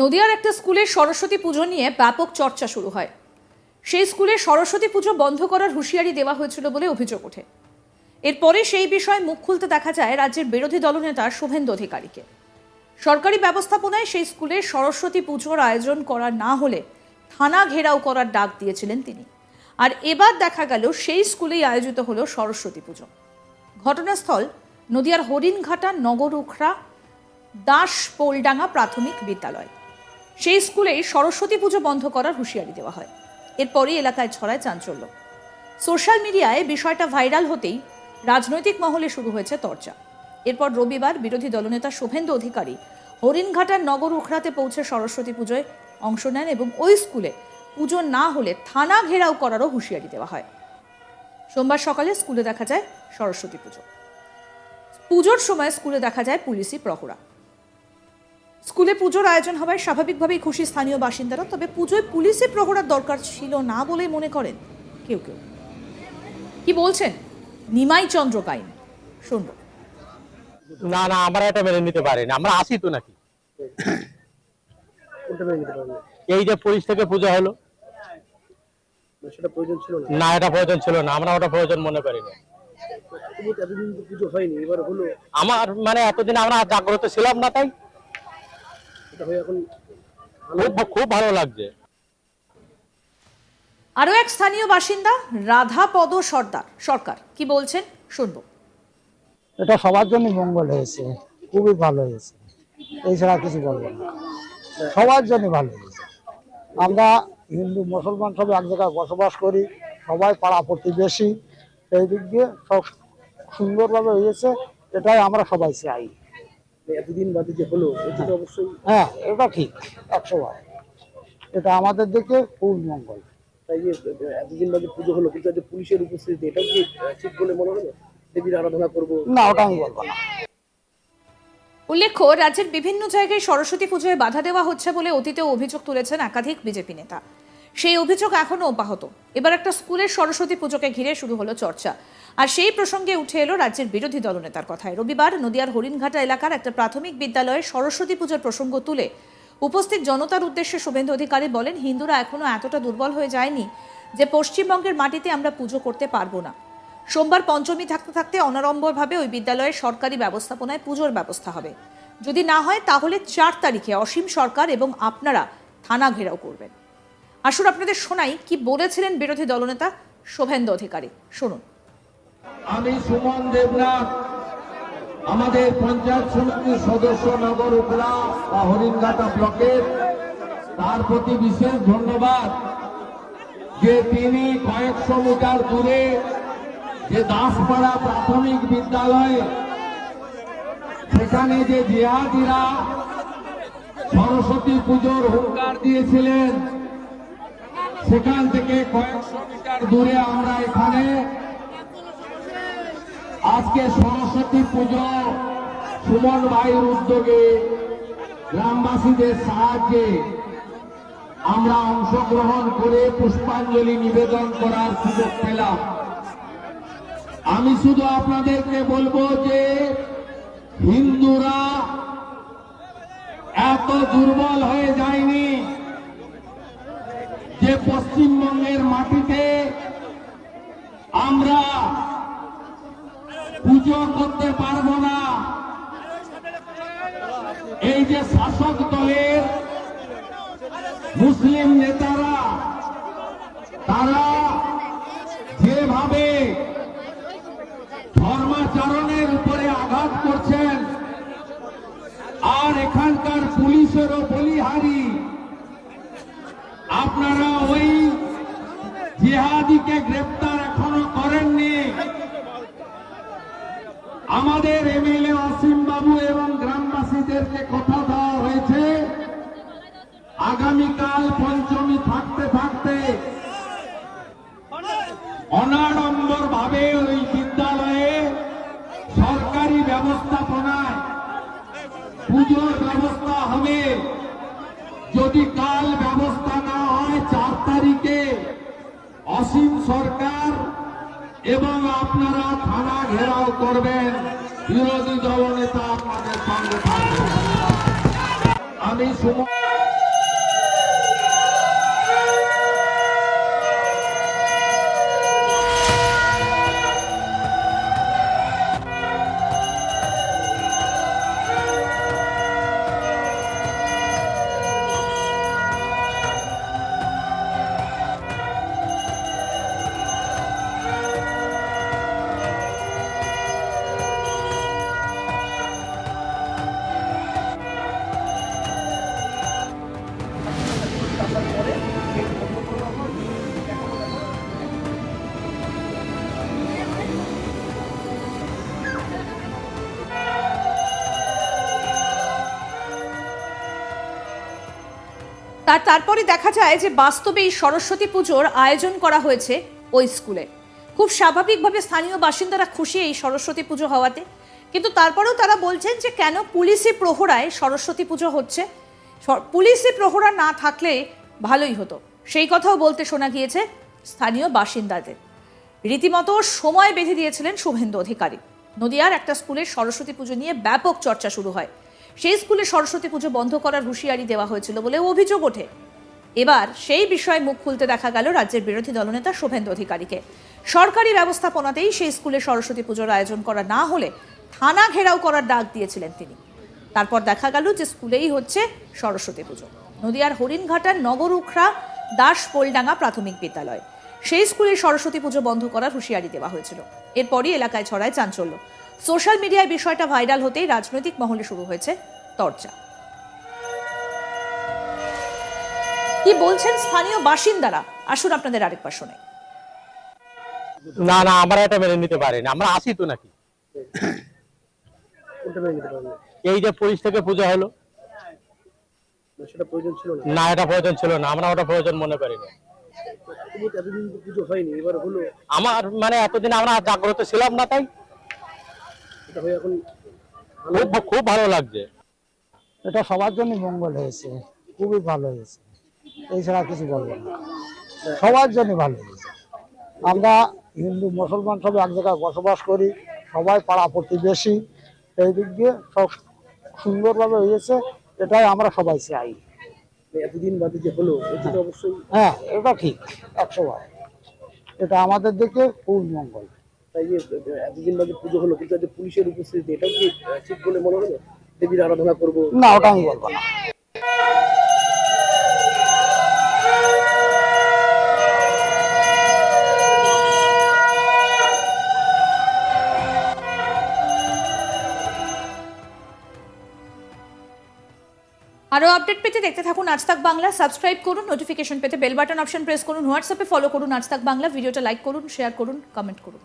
নদিয়ার একটা স্কুলে সরস্বতী পুজো নিয়ে ব্যাপক চর্চা শুরু হয়। সেই স্কুলে সরস্বতী পুজো বন্ধ করার হুঁশিয়ারি দেওয়া হয়েছিল বলে অভিযোগ ওঠে। এরপরে সেই বিষয়ে মুখ খুলতে দেখা যায় রাজ্যের বিরোধী দলনেতা শুভেন্দু অধিকারীকে। সরকারি ব্যবস্থাপনায় সেই স্কুলে সরস্বতী পুজোর আয়োজন করা না হলে থানা ঘেরাও করার ডাক দিয়েছিলেন তিনি। আর এবার দেখা গেল সেই স্কুলেই আয়োজিত হলো সরস্বতী পুজো। ঘটনাস্থল নদিয়ার হরিণঘাটা, নগর উখড়া, দাস পোলডাঙ্গা প্রাথমিক বিদ্যালয়। সেই স্কুলেই সরস্বতী পুজো বন্ধ করার হুঁশিয়ারি দেওয়া হয়। এরপরই এলাকায় ছড়ায় চাঞ্চল্য। সোশ্যাল মিডিয়ায় বিষয়টা ভাইরাল হতেই রাজনৈতিক মহলে শুরু হয়েছে চর্চা এরপর রবিবার বিরোধী দলনেতা শুভেন্দু অধিকারী হরিণঘাটার নগর উখড়াতে পৌঁছে সরস্বতী পুজোয় অংশ নেন এবং ওই স্কুলে পুজো না হলে থানা ঘেরাও করারও হুঁশিয়ারি দেওয়া হয়। সোমবার সকালে স্কুলে দেখা যায় সরস্বতী পুজো। পুজোর সময় স্কুলে দেখা যায় পুলিশি প্রহরা। স্কুলে পুজোর আয়োজন হওয়ায় স্বাভাবিকভাবেই খুশি স্থানীয় বাসিন্দারা তবে পুজোয় পুলিশি প্রহরার দরকার ছিল না বলেই মনে করেন কেউ কেউ। কি বলছেন? নিমাই চন্দ্র গাইন শুনব। না না আমরা এটা মেনে নিতে পারি না আমরা আসি তো নাকি? এই যে পুলিশ থেকে পুজো হলো। না সেটা প্রয়োজন ছিল না। না এটা প্রয়োজন ছিল না। আমরা ওটা প্রয়োজন মনে করি না আমার মানে এতদিন আমরা জাগ্রত ছিলাম না তাই? খুব খুব ভালো লাগছে। আরও এক স্থানীয় বাসিন্দা রাধাপদ সর্দার সরকার কি বলছেন? শুনব। এটা সবার জন্য মঙ্গল হয়েছে খুবই ভালো হয়েছে এছাড়া কিছু বলব না। সবার জন্য ভালো হয়েছে। আমরা হিন্দু মুসলমান সব এক জায়গায় বসবাস করি সবাই পাড়া প্রতিবেশী এই দিক দিয়ে সব সুন্দরভাবে হয়েছে এটাই আমরা সবাই চাই। এতদিন বাদে যে হলো এটা তো অবশ্যই হ্যাঁ এটা ঠিক একশো বার এটা আমাদের দিকে মঙ্গল। তাই যে এতদিন বাদে পুজো হলো কিন্তু আজ পুলিশের উপস্থিতি এটাও কি ঠিক বলে মনে হলো? দেবীর আরাধনা করব। না ওটা আমি বলব না। উল্লেখ্য রাজ্যের বিভিন্ন জায়গায় সরস্বতী পুজোয় বাধা দেওয়া হচ্ছে বলে অতীতে অভিযোগ তুলেছেন একাধিক বিজেপি নেতা। সেই অভিযোগ এখনও অব্যাহত। এবার একটা স্কুলের সরস্বতী পুজোকে ঘিরে শুরু হলো চর্চা। আর সেই প্রসঙ্গে উঠে এলো রাজ্যের বিরোধী দলনেতার কথায়। রবিবার নদিয়ার হরিণঘাটা এলাকার একটা প্রাথমিক বিদ্যালয়ে সরস্বতী পুজোর প্রসঙ্গ তুলে উপস্থিত জনতার উদ্দেশ্যে শুভেন্দু অধিকারী বলেন, হিন্দুরা এখনও এতটা দুর্বল হয়ে যায়নি যে পশ্চিমবঙ্গের মাটিতে আমরা পুজো করতে পারব না। সোমবার পঞ্চমী থাকতে থাকতে অনাড়ম্বরভাবে ওই বিদ্যালয়ে সরকারি ব্যবস্থাপনায় পুজোর ব্যবস্থা হবে। যদি না হয়, তাহলে চার তারিখে অসীম সরকার এবং আপনারা থানা ঘেরাও করবেন। আসুন আপনাদের শোনাই কি বলেছিলেন বিরোধী দলনেতা শুভেন্দু অধিকারী। শুনুন। আমি সুমন দেবনাথ, আমাদের পঞ্চায়েত সমিতির সদস্য নগর উপলা বা হরিণঘাটা ব্লকের। তার প্রতি বিশেষ ধন্যবাদ যে তিনি কয়েকশো মিটার দূরে যে দাসপাড়া প্রাথমিক বিদ্যালয়ে, সেখানে যে জিহাদিরা সরস্বতী পুজোর হুঙ্কার দিয়েছিলেন সেখান থেকে কয়েকশো মিটার দূরে আমরা এখানে আজকে সরস্বতী পুজো সুমন ভাইয়ের উদ্যোগে গ্রামবাসীদের সাহায্যে আমরা অংশগ্রহণ করে পুষ্পাঞ্জলি নিবেদন করার সুযোগ পেলাম। আমি শুধু আপনাদেরকে বলব যে হিন্দুরা এত দুর্বল হয়ে যায়নি। যে পশ্চিমবঙ্গের মাটিতে আমরা পুজো করতে পারব না, এই যে শাসক দলের মুসলিম নেতারা, তারা যেভাবে ধর্মাচরণের উপরে আঘাত করছেন, আর এখানকার পুলিশেরও বলিহারি আপনারা ওই জিহাদিকে গ্রেপ্তার এখনও করেননি, আমাদের এমএলএ অসীম বাবু এবং গ্রামবাসীদেরকে কথা দেওয়া হয়েছে। আগামীকাল পঞ্চমী থাকতে থাকতে অনাড়ম্বর ভাবে ওই বিদ্যালয়ে সরকারি ব্যবস্থাপনায় পুজোর ব্যবস্থা হবে। যদি কাল ব্যবস্থা না হয় চার তারিখে অসীম সরকার এবং আপনারা থানা ঘেরাও করবেন। বিরোধী দলনেতা আপনাদের সঙ্গে আমি সুমন তার তারপরে দেখা যায় যে বাস্তবে এই সরস্বতী পুজোর আয়োজন করা হয়েছে ওই স্কুলে। খুব স্বাভাবিকভাবে স্থানীয় বাসিন্দারা খুশি এই সরস্বতী পুজো হওয়াতে। কিন্তু তারপরেও তারা বলছেন যে কেন পুলিশি প্রহরায় সরস্বতী পুজো হচ্ছে? পুলিশি প্রহরা না থাকলে ভালোই হতো। সেই কথাও বলতে শোনা গিয়েছে স্থানীয় বাসিন্দাদের। রীতিমতো সময় বেঁধে দিয়েছিলেন শুভেন্দু অধিকারী। নদিয়ার একটা স্কুলের সরস্বতী পুজো নিয়ে ব্যাপক চর্চা শুরু হয়। সেই স্কুলে সরস্বতী পুজো বন্ধ করার হুঁশিয়ারি দেওয়া হয়েছিল বলে অভিযোগ ওঠে। এবার সেই বিষয়ে মুখ খুলতে দেখা গেল রাজ্যের বিরোধী দলনেতা শুভেন্দু অধিকারীকে। সরকারি ব্যবস্থাপনাতেই সেই স্কুলে সরস্বতী পুজোর আয়োজন করা না হলে থানা ঘেরাও করার ডাক দিয়েছিলেন তিনি। তারপর দেখা গেল যে স্কুলেই হচ্ছে সরস্বতী পুজো। নদিয়ার হরিণঘাটার নগর উখরা দাস পোলডাঙ্গা প্রাথমিক বিদ্যালয়। সেই স্কুলে সরস্বতী পুজো বন্ধ করার হুঁশিয়ারি দেওয়া হয়েছিল। এরপরই এলাকায় ছড়ায় চাঞ্চল্য। সোশ্যাল মিডিয়ায় বিষয়টা ভাইরাল হতেই রাজনৈতিক মহলে শুরু হয়েছে চর্চা কি বলছেন স্থানীয় বাসিন্দারা? আসুন আপনাদের আরেকবার শোনাই না না আমরা এটা মেনে নিতে পারি না আমরা আসি তো নাকি? এই যে পুলিশ থেকে পূজা হলো। না সেটা প্রয়োজন ছিল না। না এটা প্রয়োজন ছিল না। আমরা ওটা প্রয়োজন মনে করি না আমার মানে এতদিন আমরা জাগ্রত ছিলাম না তাই। হয়ে এখন খুব খুব ভালো লাগছে। এটা সবার জন্য মঙ্গল হয়েছে। খুবই ভালো হয়েছে। এছাড়া কিছু বলব না। সবার জন্য ভালো হয়েছে। আমরা হিন্দু মুসলমান সব এক জায়গায় বসবাস করি। সবাই পাড়া প্রতিবেশী। এই দিক দিয়ে সব সুন্দরভাবে হয়েছে। এটাই আমরা সবাই চাই। মানে এতদিন বাদে যে হলো এটা তো অবশ্যই হ্যাঁ এটা ঠিক। একশো বার। এটা আমাদের দিকে খুব মঙ্গল। তাই যে এতদিন বাদে পুজো হলো কিন্তু আজকে পুলিশের উপস্থিতি এটাও কি ঠিক বলে মনে হলো? দেবীর আরাধনা করব। না ওটা আমি বলব না। আরও আপডেট পেতে দেখতে থাকুন আজ তাক বাংলা। সাবস্ক্রাইব করুন নোটিফিকেশন পেতে বেল বাটন অপশন প্রেস করুন হোয়াটসঅ্যাপে ফলো করুন আজ তাক বাংলা। ভিডিওটা লাইক করুন শেয়ার করুন কমেন্ট করুন।